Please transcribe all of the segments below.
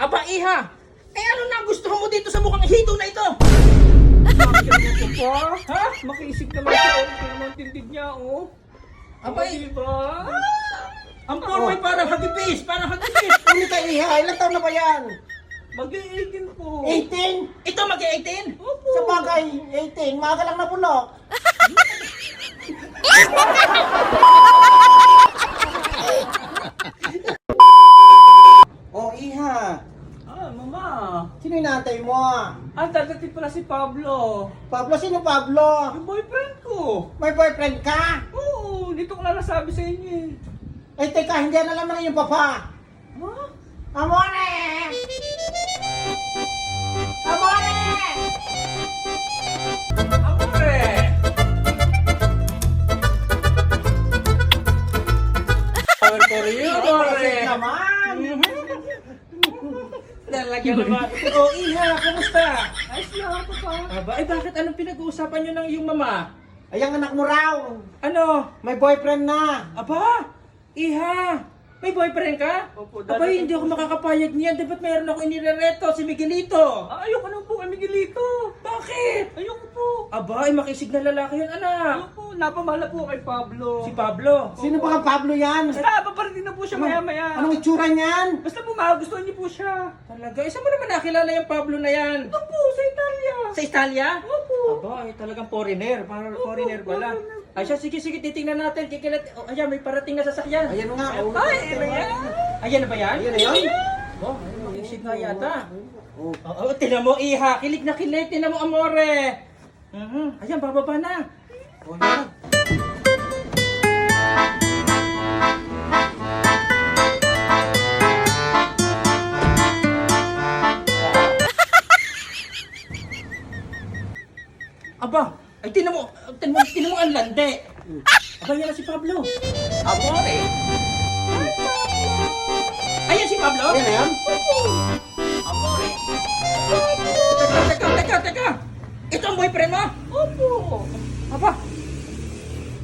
Aba, iha! Eh ano na gusto mo dito sa mukhang hito na ito? Bakit po pa? Ha? Makiisip naman siya. Oh. Pero naman tindig niya, oh. Aba, Oh, diba? ang forma ay parang hagipis, parang hagipis. Ano tayo iha? Ilang taon na ba yan? Mag-iigin po. 18? Ito mag-18? Opo. Sa bagay, 18. Maga lang nabulok. oh, iha. Ah, mama. Sino yung natay mo? Ah, dadating pala si Pablo. Pablo, sino Pablo? Yung boyfriend ko. May boyfriend ka? Oo, dito ko na nasabi sa inyo eh. Eh, teka, hindi na alam na yung papa. Ha? Amore! Amore! Amore! Power for you, amore! Naman! Lalagyan naman. Oh, iha, kumusta? Ayos lang ako pa. Aba, eh bakit anong pinag-uusapan nyo ng iyong mama? Ay, ang anak mo raw. Ano? May boyfriend na. Aba, iha, may boyfriend ka? Opo, Aba, hindi ako po. makakapayag niyan. Dapat meron ako inirereto, si Miguelito. Ah, ayoko naman po kay Miguelito. Bakit? Ayoko po. Aba, ay makisig na lalaki yun, anak. Ayoko, napamala po kay Pablo. Si Pablo. Sino ba ka Pablo yan? Basta, paparating na po siya maya-maya. Anong itsura niyan? Basta po, magustuhan niyo po siya. Talaga, isa mo naman nakilala yung Pablo na yan. Ito po, sa Italia. Sa Italia? Opo. Aba, ay talagang foreigner. Parang foreigner pala. Ay siya, sige, sige, titingnan natin. Kikilat. Oh, ayan, may parating na sasakyan. Ayan nga. Oh. Ay, ano yan? Ayan na ba yan? Ayan na yan? Oh, makisig nga yata. Oh. Oo, tinan mo, iha. Kilig na kilig. Tinan mo, amore. Mhm. Ayan, bababa na. Oh, yan. Aba, ay tinan mo, tinan mo, tinan mo ang lande. Aba, yan na si Pablo. Amore. Ayan si Pablo. Ayan na yan? Amore. Teka, teka, teka, teka. Ito ang boyfriend mo? Opo. Aba.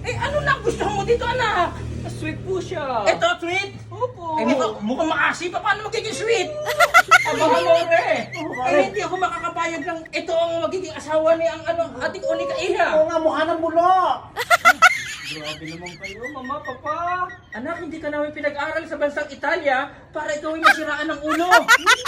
Eh, ano na gusto mo dito, anak? Sweet po siya. Ito, sweet. Opo. Eh, mukhang, mukhang maasi pa. Paano magiging sweet? Aba, amore. Eh, hindi ako makakapayag ng ito ang magiging asawa ni ang ano, ating unika iha. Oo nga, mukha ng bulok. Grabe naman kayo, mama, papa. Anak, hindi ka namin pinag-aral sa bansang Italia para ikaw ay masiraan ng ulo.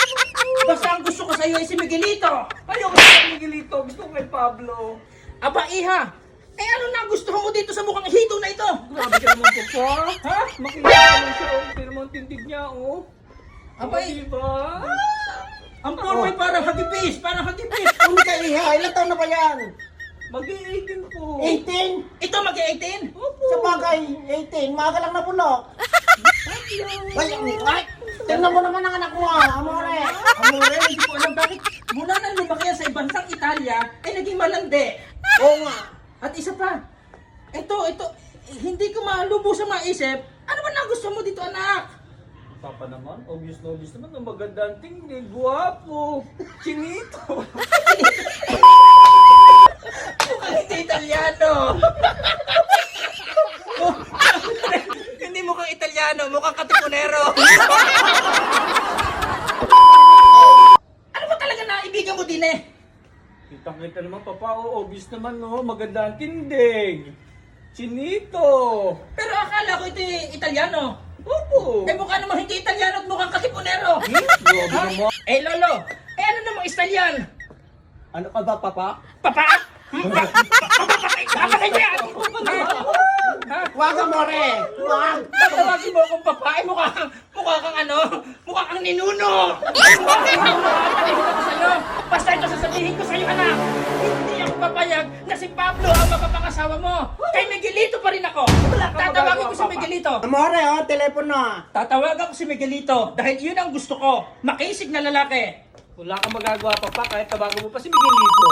Basta ang gusto ko sa iyo ay si Miguelito. Ayoko kay Miguelito. Gusto ko kay Pablo. Aba, iha. Eh, ano na gusto mo dito sa mukhang hito na ito? Grabe ka naman po pa. Ha? Makinig naman siya, oh. Pero tindig niya, oh. Aba, Aba, eh, diba? forma ay parang hagipis, parang hagipis. Ano ka iha? Ilang taon na ba yan? Mag-iigin po. 18? Ito mag-18? Opo. Sa bagay, 18. Maga lang nabulok. Ay, ay, tingnan mo naman ang anak mo, ah, amore. Amore, hindi ko alam bakit mula nang lumaki sa bansang Italia, ay naging malandi. Oo nga. At isa pa, ito, ito, hindi ko malubusang maisip, ano ba na gusto mo dito, anak? Papa naman, obvious na obvious naman, ang maganda ang tingin, guwapo, chinito. Mukhang hindi Italiano. Hindi mukhang Italiano, mukhang katipunero. ano ba talaga naibigan mo din eh? Kitang kita naman, papa, oh, obvious naman, no, maganda ang tindig. Chinito. Pero akala ko ito eh, Italiano. Opo. Eh mukha naman hindi Italiano at mukhang katipunero. Hmm? Grabe Ha? naman. Eh lolo, eh ano namang Italian? Ano ka ba, papa? Papa? Papatay ko yan! Ha? Wag, amore. Wag. Tatawagin mo akong papa, eh mukha kang, mukha kang ano, mukha kang ninuno! Ninuno ako sa'yo! Basta ito sasabihin ko sa'yo, anak! Papayag na si Pablo ang mapapangasawa mo! Kay Miguelito pa rin ako! Tatawagin ko si Miguelito! Amore, oh, telepono. Tatawagan ko si Miguelito dahil yun ang gusto ko, makisig na lalaki! Wala kang magagawa, papa, kahit tabago mo pa si Miguelito.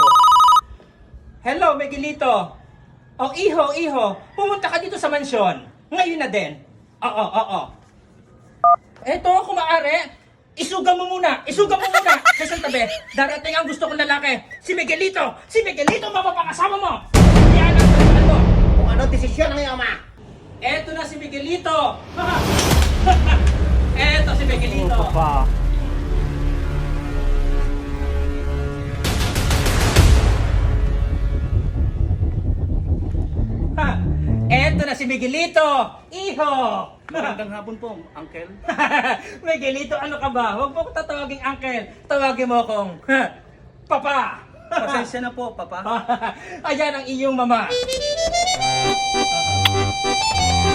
Hello, Miguelito. Oh, iho, iho. Pumunta ka dito sa mansyon. Ngayon na din. Oo, oo, oo. Eto, kung Isuga mo muna! Isuga mo muna! Kasi tabi, darating ang gusto kong lalaki. Si Miguelito! Si Miguelito mapapakasama mo! Yan ang tandaan! Kung ano desisyon ng iyong ama! Eto na si Miguelito! Eto si Miguelito! Oh, papa. Eto na si Miguelito! Iho! Magandang hapon po, Uncle. Miguelito, ano ka ba? Huwag mo ko tatawaging uncle. Tawagin mo akong papa. Pasensya na po, Papa. Ayan ang iyong mama.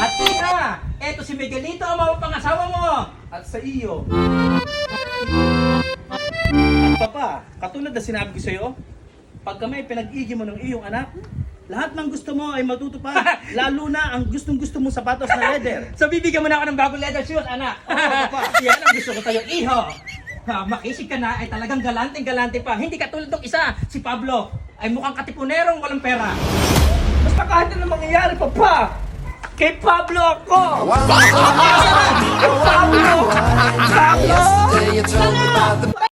At iha, eto si Miguelito ang mga pangasawa mo. At sa iyo. At Papa, katulad na sinabi ko sa iyo, pagka may pinag-igi mo ng iyong anak, lahat ng gusto mo ay matutupad. lalo na ang gustong gusto mong sapatos na leather. So bibigyan mo na ako ng bagong leather shoes, anak. papa. Yan ang gusto ko sa'yo, iho. Ha, makisig ka na ay talagang galante-galante pa. Hindi katulad ng isa, si Pablo, ay mukhang katipunerong walang pera. Basta kahit ano mangyayari, Papa, kay Pablo ako! Pablo! Pablo! Yesterday